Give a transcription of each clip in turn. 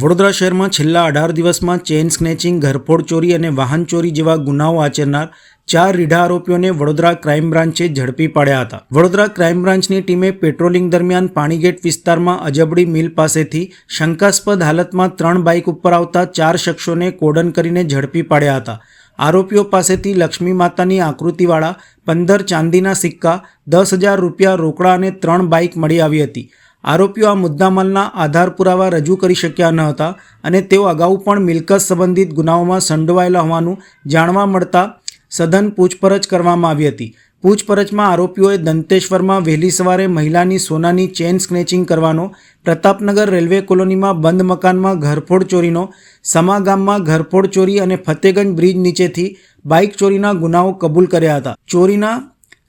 વડોદરા શહેરમાં છેલ્લા અઢાર દિવસમાં ચેઇન સ્નેચિંગ, ઘરફોડ ચોરી અને વાહન ચોરી જેવા ગુનાઓ આચરનાર ચાર રીઢા આરોપીઓને વડોદરા ક્રાઇમ બ્રાન્ચે ઝડપી પાડ્યા હતા. વડોદરા ક્રાઇમ બ્રાન્ચની ટીમે પેટ્રોલિંગ દરમિયાન પાણીગેટ વિસ્તારમાં અજબડી મિલ પાસેથી શંકાસ્પદ હાલતમાં ત્રણ બાઇક ઉપર આવતા ચાર શખ્સોને કોડન કરીને ઝડપી પાડ્યા હતા. આરોપીઓ પાસેથી લક્ષ્મી માતાની આકૃતિવાળા પંદર ચાંદીના સિક્કા, દસ હજાર રૂપિયા રોકડા અને ત્રણ બાઇક મળી આવી હતી. આરોપીઓ આ મુદ્દામાલના આધાર પુરાવા રજૂ કરી શક્યા ન હતા અને તેઓ અગાઉ પણ મિલકત સંબંધિત ગુનાઓમાં સંડોવાયેલા હોવાનું જાણવા મળતા સઘન પૂછપરછ કરવામાં આવી હતી. પૂછપરછમાં આરોપીઓએ દંતેશ્વરમાં વહેલી સવારે મહિલાની સોનાની ચેન સ્નેચિંગ કરવાનો, પ્રતાપનગર રેલવે કોલોનીમાં બંધ મકાનમાં ઘરફોડ ચોરીનો સમા ગામમાં ઘરફોડ ચોરી અને ફતેગંજ બ્રિજ નીચેથી બાઇક ચોરીના ગુનાઓ કબૂલ કર્યા હતા. ચોરીના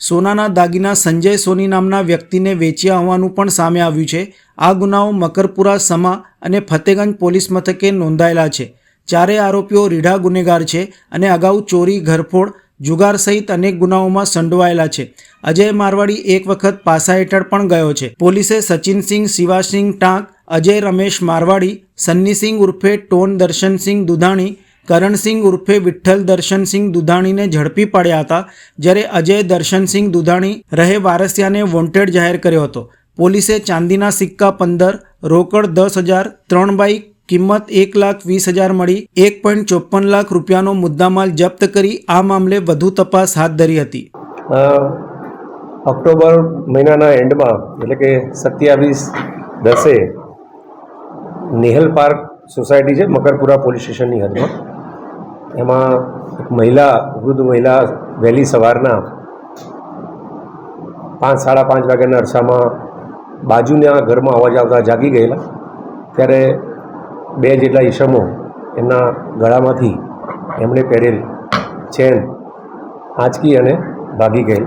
સોનાના દાગીના સંજય સોની નામના વ્યક્તિને વેચ્યા હોવાનું પણ સામે આવ્યું છે. આ ગુનાઓ મકરપુરા, સમા અને ફતેગંજ પોલીસ મથકે નોંધાયેલા છે. ચારે આરોપીઓ રીઢા ગુનેગાર છે અને અગાઉ ચોરી, ઘરફોડ, જુગાર સહિત અનેક ગુનાઓમાં સંડોવાયેલા છે. અજય મારવાડી એક વખત પાસા હેઠળ પણ ગયો છે. પોલીસે સચિનસિંહ, શિવાસિંહ ટાંક, અજય રમેશ મારવાડી, સન્નીસિંહ ઉર્ફે ટોન દર્શનસિંહ દુધાણી કરણસિંહ ઉર્ફે વિઠ્ઠલ દર્શનસિંહ દુધાણીને ઝડપી પાડ્યા હતા, જ્યારે અજય દર્શનસિંહ દુધાણી રહે વારસિયાને વોન્ટેડ જાહેર કર્યો હતો. પોલીસે ચાંદીના સિક્કા પંદર, રોકડ દસ હજાર, ત્રણ બાઇક કિંમત એક લાખ વીસ હજાર મળી, એક પોઈન્ટ ચોપન લાખ રૂપિયાનો મુદ્દામાલ જપ્ત કરી આ મામલે વધુ તપાસ હાથ ધરી હતી. ઓક્ટોબર મહિનાના એન્ડમાં, એટલે કે સત્યાવીસ દસે, નિહલ પાર્ક સોસાયટી છે, મકરપુરા પોલીસ સ્ટેશનની હદમાં. એમાં એક મહિલા, વૃદ્ધ મહિલા વહેલી સવારના પાંચ, સાડા પાંચ વાગ્યાના અરસામાં બાજુના ઘરમાં અવાજ આવતા જાગી ગયેલા. ત્યારે બે જેટલા ઈસમો એમના ગળામાંથી એમણે પહેરેલ ચેન આંચકી અને ભાગી ગયેલ.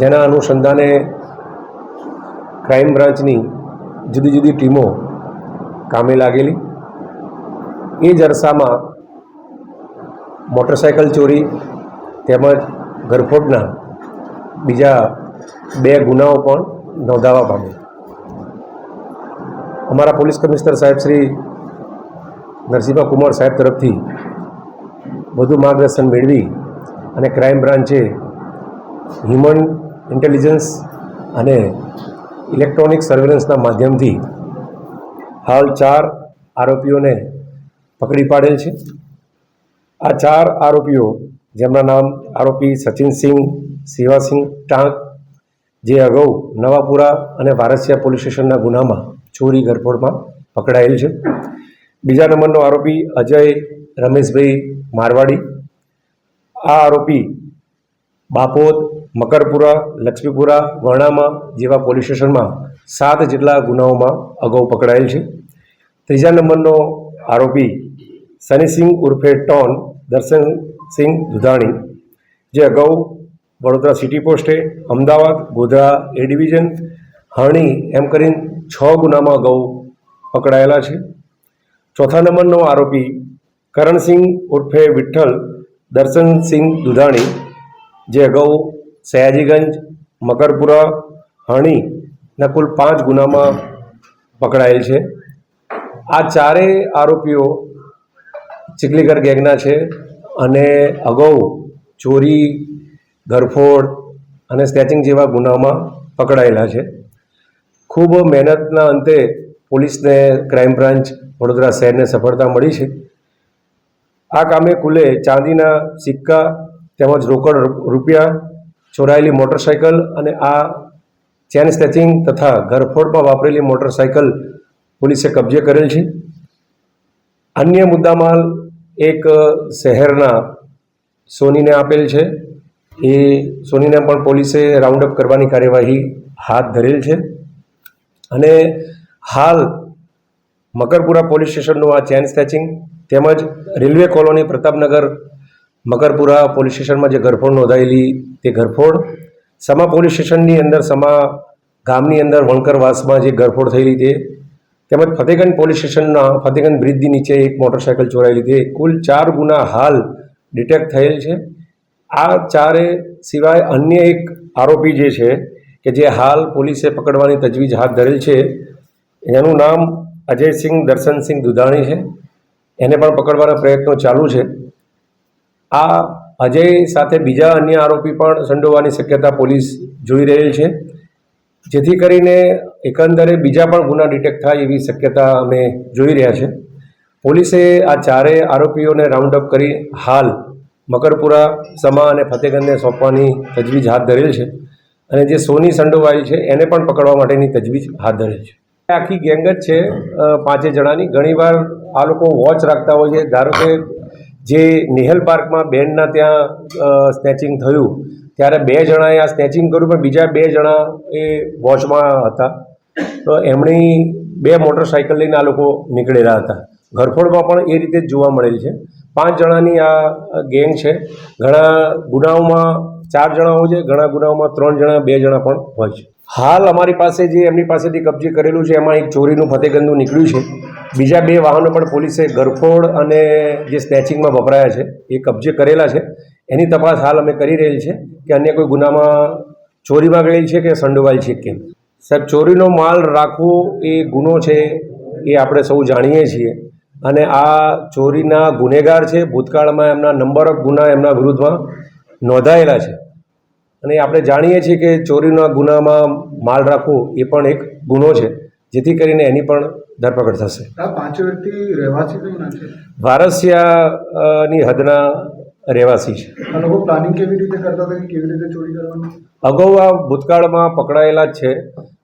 જેના અનુસંધાને ક્રાઇમ બ્રાન્ચની જુદી જુદી ટીમો કામે લાગેલી. એ જ અરસામાં મોટરસાયકલ ચોરી તેમજ ઘરફોડના બીજા બે ગુનાઓ પણ નોંધાવા પામ્યા. અમારા પોલીસ કમિશનર સાહેબ શ્રી નરસિંહા કુમાર સાહેબ તરફથી વધુ માર્ગદર્શન મેળવી અને ક્રાઇમ બ્રાન્ચે હ્યુમન ઇન્ટેલિજન્સ અને ઇલેક્ટ્રોનિક સર્વેલન્સના માધ્યમથી હાલ ચાર આરોપીઓને પકડી પાડેલ છે. આ ચાર આરોપીઓ, જેમના નામ આરોપી સચિનસિંહ શિવાસિંહ ટાંક, જે અગાઉ નવાપુરા અને વારસિયા પોલીસ સ્ટેશનના ગુનામાં ચોરી ગરફોડમાં પકડાયેલ છે. બીજા નંબરનો આરોપી અજય રમેશભાઈ મારવાડી. આ આરોપી બાપોદ, મકરપુરા, લક્ષ્મીપુરા, વર્ણામાં જેવા પોલીસ સ્ટેશનમાં સાત જેટલા ગુનાઓમાં અગાઉ પકડાયેલ છે. ત્રીજા નંબરનો આરોપી સનીસિંહ ઉર્ફે ટોન દર્શનસિંહ દુધાણી, જે અગાઉ વડોદરા સિટી પોસ્ટે, અમદાવાદ, ગોધરા એ ડિવિઝન, હરણી એમ કરીને છ ગુનામાં અગાઉ પકડાયેલા છે. ચોથા નંબરનો આરોપી કરણસિંહ ઉર્ફે વિઠ્ઠલ દર્શનસિંહ દુધાણી, જે અગાઉ સયાજીગંજ, મકરપુરા, હરણીના કુલ પાંચ ગુનામાં પકડાયેલ છે. આ ચારેય આરોપીઓ ચીખલીગર ગેંગના છે અને અગાઉ ચોરી, ઘરફોડ અને સ્નેચિંગ જેવા ગુનામાં પકડાયેલા છે. ખૂબ મહેનતના અંતે પોલીસને ક્રાઇમ બ્રાન્ચ વડોદરા શહેરને સફળતા મળી છે. આ કામે કુલે ચાંદીના સિક્કા તેમજ રોકડ રૂપિયા, ચોરાયેલી મોટરસાઇકલ અને આ ચેન સ્નેચિંગ તથા ઘરફોડમાં વાપરેલી મોટરસાઇકલ પોલીસે કબજે કરેલ છે. અન્ય મુદ્દામાલ એક શહેરના સોનીને આપેલ છે. એ સોનીને પણ પોલીસે રાઉન્ડ અપ કરવાની કાર્યવાહી હાથ ધરેલ છે. અને હાલ મકરપુરા પોલીસ સ્ટેશનનું આ ચેન સ્નેચિંગ તેમજ railway colony Pratapnagar Makarpura police સ્ટેશનમાં જે ઘરફોડ નોંધાયેલી તે ઘરફોડ, સમા પોલીસ સ્ટેશનની અંદર સમા ગામની અંદર વણકરવાસમાં જે ઘરફોડ થયેલી તે તેમજ ફતેગંજ પોલીસ સ્ટેશનના ફતેગંજ બ્રિજની નીચે એક મોટરસાયકલ ચોરાઈ લીધી. કુલ ચાર ગુના હાલ ડિટેક્ટ થયેલ છે. આ ચારે સિવાય અન્ય એક આરોપી જે છે, કે જે હાલ પોલીસે પકડવાની તજવીજ હાથ ધરેલ છે, એનું નામ અજયસિંહ દર્શનસિંહ દુધાણી છે. એને પણ પકડવાના પ્રયત્નો ચાલુ છે. આ અજય સાથે બીજા અન્ય આરોપી પણ સંડોવાની શક્યતા પોલીસ જોઈ રહેલ છે. જેથી કરીને એકંદરે બીજા પણ ગુના ડિટેક્ટ થાય એવી શક્યતા અમે જોઈ રહ્યા છે. પોલીસે આ ચારેય આરોપીઓને રાઉન્ડ અપ કરી હાલ મકરપુરા, સમા અને ફતેગંજને સોંપવાની તજવીજ હાથ ધરેલ છે અને જે સોની સંડોવાઈ છે એને પણ પકડવા માટેની તજવીજ હાથ ધરેલ છે. આખી ગેંગ જ છે પાંચે જણાની. ઘણીવાર આ લોકો વોચ રાખતા હોય છે. ધારો કે જે નેહલ પાર્કમાં બેનના ત્યાં સ્નેચિંગ થયું, ત્યારે બે જણાએ આ સ્નેચિંગ કર્યું, પણ બીજા બે જણા એ વોચમાં હતા. તો એમની બે મોટરસાઇકલ લઈને આ લોકો નીકળેલા હતા. ઘરફોડમાં પણ એ રીતે જ જોવા મળેલ છે. પાંચ જણાની આ ગેંગ છે. ઘણા ગુનાઓમાં ચાર જણા હોય છે, ઘણા ગુનાઓમાં ત્રણ જણા, બે જણા પણ હોય છે. હાલ અમારી પાસે જે એમની પાસેથી કબજે કરેલું છે, એમાં એક ચોરીનું ફતેગંદુ નીકળ્યું છે. બીજા બે વાહનો પણ પોલીસે ગરફોડ અને જે સ્નેચિંગમાં વપરાયા છે, એ કબજે કરેલા છે. એની તપાસ હાલ અમે કરી રહેલ છે કે અન્ય કોઈ ગુનામાં ચોરીમાં ગયેલ છે કે સંડોવાયેલ છે કેમ? સાહેબ ચોરીનો માલ રાખવો એ ગુનો છે એ આપણે સૌ જાણીએ છીએ. અને આ ચોરીના ગુનેગાર છે ભૂતકાળમાં એમના નંબર ઓફ ગુના એમના વિરુદ્ધમાં નોંધાયેલા છે. અને આપણે જાણીએ છીએ કે ચોરીના ગુનામાં માલ રાખવો એ પણ એક ગુનો છે જેથી કરીને એની પણ ધરપકડ થશે. વારસિયાની હદના રહેવાસી છે. પ્લાનિંગ કેવી રીતે કરતા હતા કેવી રીતે ચોરી કરવાની? અગાઉ આ ભૂતકાળમાં પકડાયેલા જ છે.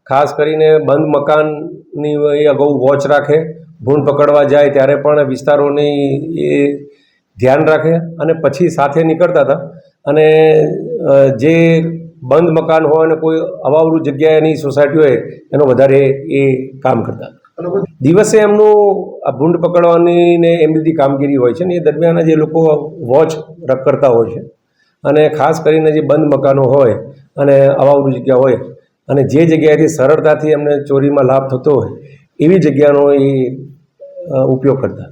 ખાસ કરીને બંધ મકાનની એ અગાઉ વોચ રાખે ભૂંડ પકડવા જાય ત્યારે પણ વિસ્તારોની એ ધ્યાન રાખે અને પછી સાથે નીકળતા હતા. અને જે બંધ મકાન હોય અને કોઈ અવાવરું જગ્યાએની સોસાયટી હોય એનો વધારે એ કામ કરતા દિવસે એમનું આ ભૂંડ પકડવાની ને એમની બધી કામગીરી હોય છે ને એ દરમિયાન જે લોકો વોચ કરતા હોય છે. અને ખાસ કરીને જે બંધ મકાનો હોય અને અવાવરું જગ્યા હોય અને જે જગ્યાએથી સરળતાથી એમને ચોરીમાં લાભ થતો હોય એવી જગ્યાનો એ ઉપયોગ કરતા.